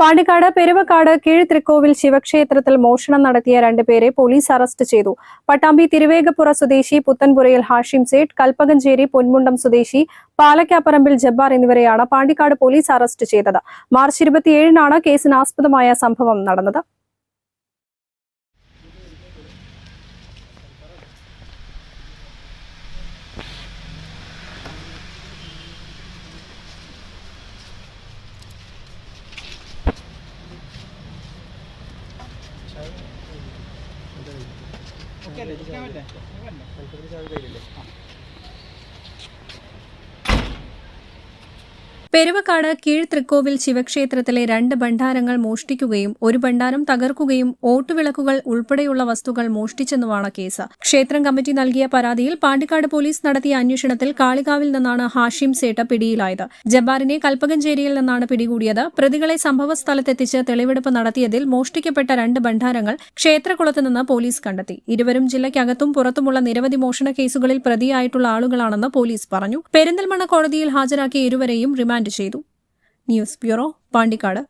Pandikkad Peruvakkad Keezhthrikkovil ശിവക്ഷേത്രത്തിൽ മോഷണം നടത്തിയ രണ്ടുപേരെ പോലീസ് അറസ്റ്റ് ചെയ്തു. പട്ടാമ്പി തിരുവേഗപ്പുറ സ്വദേശി പുത്തൻപുരയിൽ ഹാഷിം സേഠ് കൽപ്പകഞ്ചേരി പൊന്മുണ്ടം സ്വദേശി പാലക്കാപ്പറമ്പിൽ ജബ്ബാർ എന്നിവരെയാണ് പാണ്ടിക്കാട് പോലീസ് അറസ്റ്റ് ചെയ്തത്. മാർച്ച് ഇരുപത്തിയേഴിനാണ് കേസിന് ആസ്പദമായ സംഭവം നടന്നത്. ഓക്കെ അല്ലേ? ചെയ്യാൻ പറ്റില്ലേ പെരുവക്കാട് കീഴ് കീഴ്ത്രിക്കോവിൽ ശിവക്ഷേത്രത്തിലെ രണ്ട് ഭണ്ഡാരങ്ങൾ മോഷ്ടിക്കുകയും ഒരു ഭണ്ഡാരം തകർക്കുകയും ഓട്ടുവിളക്കുകൾ ഉൾപ്പെടെയുള്ള വസ്തുക്കൾ മോഷ്ടിച്ചെന്നുമാണ് കേസ്. ക്ഷേത്രം കമ്മിറ്റി നൽകിയ പരാതിയിൽ പാണ്ടിക്കാട് പോലീസ് നടത്തിയ അന്വേഷണത്തിൽ കാളികാവിൽ നിന്നാണ് ഹാഷിം സേട്ട പിടിയിലായത്. ജബ്ബാറിനെ കൽപ്പകഞ്ചേരിയിൽ നിന്നാണ് പിടികൂടിയത്. പ്രതികളെ സംഭവസ്ഥലത്തെത്തിച്ച് തെളിവെടുപ്പ് നടത്തിയതിൽ മോഷ്ടിക്കപ്പെട്ട രണ്ട് ഭണ്ഡാരങ്ങൾ ക്ഷേത്രകുളത്ത് നിന്ന് പോലീസ് കണ്ടെത്തി. ഇരുവരും ജില്ലയ്ക്കകത്തും പുറത്തുമുള്ള നിരവധി മോഷണ കേസുകളിൽ പ്രതിയായിട്ടുള്ള ആളുകളാണെന്ന് പോലീസ് പറഞ്ഞു. പെരിന്തൽമണ്ണ കോടതിയിൽ ഹാജരാക്കിയ ഇരുവരെയും റിമാൻഡ് ചെയ്തു. News bureau Pandikkad.